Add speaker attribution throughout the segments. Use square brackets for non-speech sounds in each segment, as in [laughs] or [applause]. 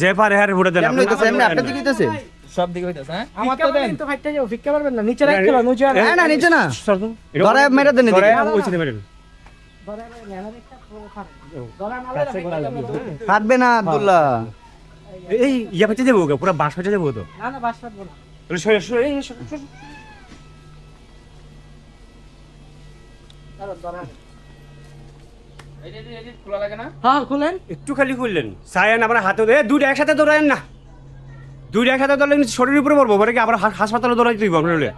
Speaker 1: যে পারে হ্যাঁ ফুটে দেন
Speaker 2: এমনি হইতাছে, এমনি আপনার দিকে হইতাছে?
Speaker 3: সব দিকে হইতাছে হ্যাঁ?
Speaker 4: আমার তো দেন। তো ফাইটটা যাও ফিক্কা পারবেন না নিচে রাখতে পারবেন নিচে
Speaker 2: না, না, নিচে না। ধরে মেরে দেন এদিকে। ফাটবে না আব্দুল্লাহ।
Speaker 1: এই ইয়া ফেটে যাব গো, পুরো বাস ফেটে যাব তো।
Speaker 4: না না বাস ফাটবো না।
Speaker 1: তাহলে সরে সরে এই
Speaker 4: হ্যাঁ খুলেন।
Speaker 1: একটু খালি খুললেন। সায়ান আমার হাতে দে দুইটা একসাথে দৌড়ায়েন না। দুইটা একসাথে দৌড়ালে কিন্তু শরীরের উপরে পড়ব পরে কি আবার হা- হাসপাতালে দৌড়াই তুই আপনার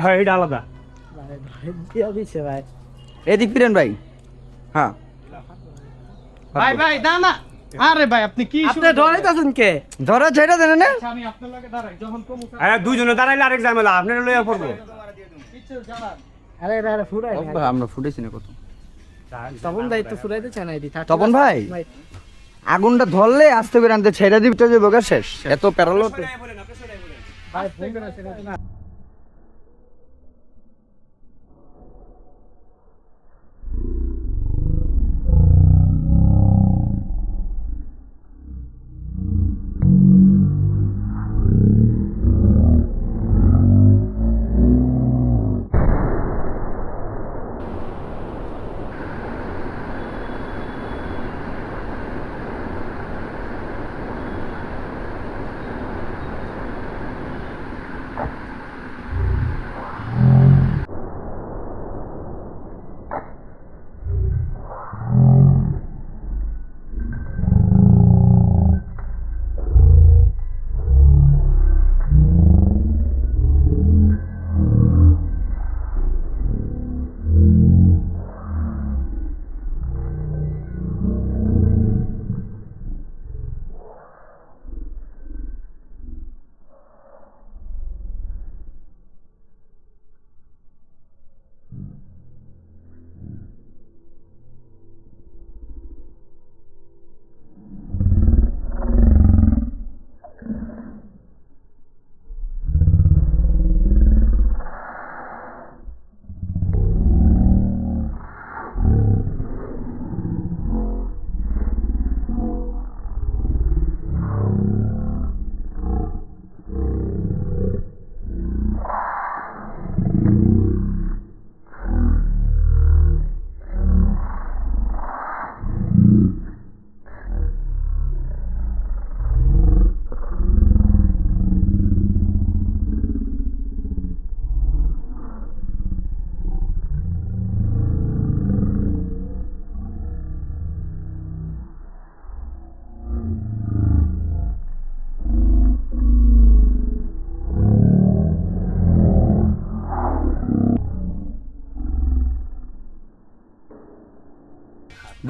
Speaker 1: হ্যাঁ এটা আলাদা।
Speaker 4: ভাই
Speaker 2: এদিক ফিরেন ভাই। হ্যাঁ।
Speaker 3: ভাই ভাই আরে আপনি কি
Speaker 4: আপনি ডরাইতাছেন কে?
Speaker 2: ধরে ছেড়ে দেন না
Speaker 3: আমি আপনার লগে দাঁড়াই যখন কমু
Speaker 1: হ্যাঁ দুইজনে দাঁড়াইলে আরেক ঝামেলা আপনার লইয়া পড়ব।
Speaker 4: আরে আরে আরে ফুরাই
Speaker 2: ও ভাই, আমরা ফুটেছি না কত।
Speaker 4: তখন দায়িত্ব ফুরাইতে চায় না
Speaker 2: তপন ভাই? আগুনটা ধরলে আস্তে করে আনতে ছেড়ে দিবি তো যাব গা শেষ। এত প্যারালো
Speaker 4: ভাই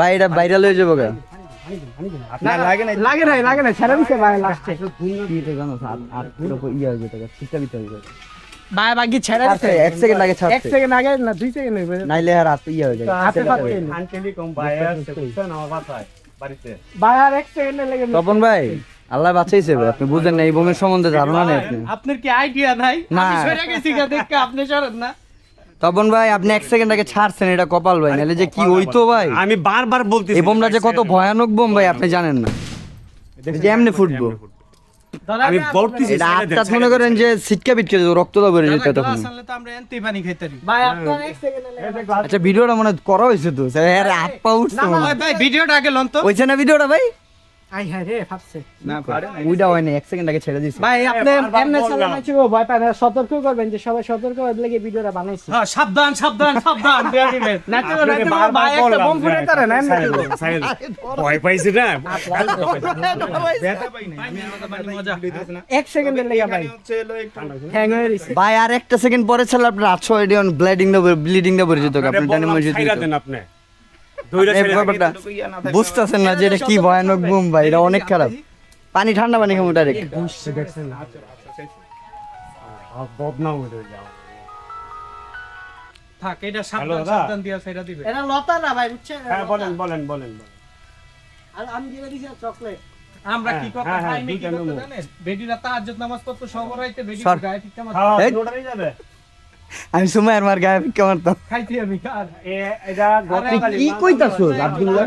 Speaker 2: ভাই এটা ভাইরাল হয়ে যাব গা। লাগে না
Speaker 4: লাগে নাই লাগে নাই ছেড়ে দিছে ভাই লাস্টে
Speaker 2: কি তো জানো আর আর পুরো ইয়ে হয়ে যেতে ছিটটা দিতে হবে
Speaker 4: ভাই বাকি ছেড়ে দিছে।
Speaker 2: এক সেকেন্ড লাগে
Speaker 4: এক
Speaker 2: ছাড়তে
Speaker 4: সেকেন্ড আগে না দুই সেকেন্ড হইবে
Speaker 2: নাইলে আর হাত ইয়ে হয়ে যাবে।
Speaker 4: হাতে পাচ্ছে
Speaker 1: আনকেলি কম ভাই আছে বুঝছেন আমার বাসায় বাড়িতে
Speaker 4: ভাই আর এক সেকেন্ডে লেগে
Speaker 2: তপন ভাই আল্লাহ বাঁচাইছে ভাই আপনি বুঝেন না এই বোমের সম্বন্ধে ধারণা নেই আপনি।
Speaker 3: আপনার কি আইডিয়া নাই? আমি সরে গেছি গা দেখে আপনি সরেন না।
Speaker 2: তপন ভাই আপনি এক সেকেন্ড আগে ছাড়ছেন এটা কপাল ভাই নাহলে যে কি হইতো ভাই?
Speaker 1: আমি বারবার বলতেছি
Speaker 2: এই বোমটা যে কত ভয়ানক বোম ভাই আপনি জানেন না। যে এমনি ফুটবো
Speaker 1: আমি বলতেছি
Speaker 2: এটা আটটা মনে করেন যে সিটকা বিটকে যেত রক্ত দাও যেত তখন।
Speaker 3: আসলে তো আমরা এনতেই পানি খাইতারি
Speaker 4: ভাই আপনার এক সেকেন্ডে
Speaker 2: আচ্ছা ভিডিওটা মনে করা হয়েছে তো। স্যার হ্যাঁ হাত পা উঠছে
Speaker 3: ভাই ভাই ভিডিওটা আগে লন তো।
Speaker 2: হয়েছে না ভিডিওটা ভাই?
Speaker 4: আই হ্যাঁ রে
Speaker 2: হয় না এক সেকেন্ড আগে ছেড়ে দিছি
Speaker 4: ভাই আপনি এমনি
Speaker 1: বললাম।
Speaker 4: চালানাইছি ভয় পায় না সতর্ক করবেন যে সবাই সতর্ক হওয়ার লাগি ভিডিওটা বানাইছি।
Speaker 3: হ্যাঁ সাবধান সাবধান সাবধান দেয়া দিবেন। [laughs]
Speaker 4: না তো না তো ভাই একটা বম ফুটে তারে না
Speaker 1: ভয় পাইছি না?
Speaker 3: মজা।
Speaker 4: এক সেকেন্ডের লেগে ভাই। হ্যাং হয়ে গেছে
Speaker 2: ভাই আর একটা সেকেন্ড পরে ছিল আপনার আটশো এডি ব্লিডিং দা ব্লিডিং আপনি জানেন মসজিদ
Speaker 1: আপনি।
Speaker 2: ব্যাপারটা বুঝতেছেন না যে এটা কি ভয়ানক বোম ভাই এটা অনেক খারাপ। পানি ঠান্ডা পানি খাব ডাইরেক্ট
Speaker 1: বদনাম হয়ে যাও
Speaker 3: থাক এটা সাবধান সাবধান দিয়া সেটা দিবে
Speaker 4: এটা লতা না ভাই বুঝছেন
Speaker 1: হ্যাঁ বলেন বলেন বলেন
Speaker 4: আর আমি দিয়ে দিছি চকলেট।
Speaker 3: আমরা কি
Speaker 1: হ্যাঁ,
Speaker 3: কথা
Speaker 1: হ্যাঁ,
Speaker 3: খাই জানেন? বেডিরা তাহাজ্জুদ নামাজ পড়তে সবার রাইতে বেডি
Speaker 2: সর।
Speaker 3: গায়ে ঠিক আমার
Speaker 1: হ্যাঁ
Speaker 2: এই।
Speaker 1: যাবে।
Speaker 2: আমি সময় আমার গায়ে ভিক্ষা মারতাম। কি কইতাছো আব্দুল্লাহ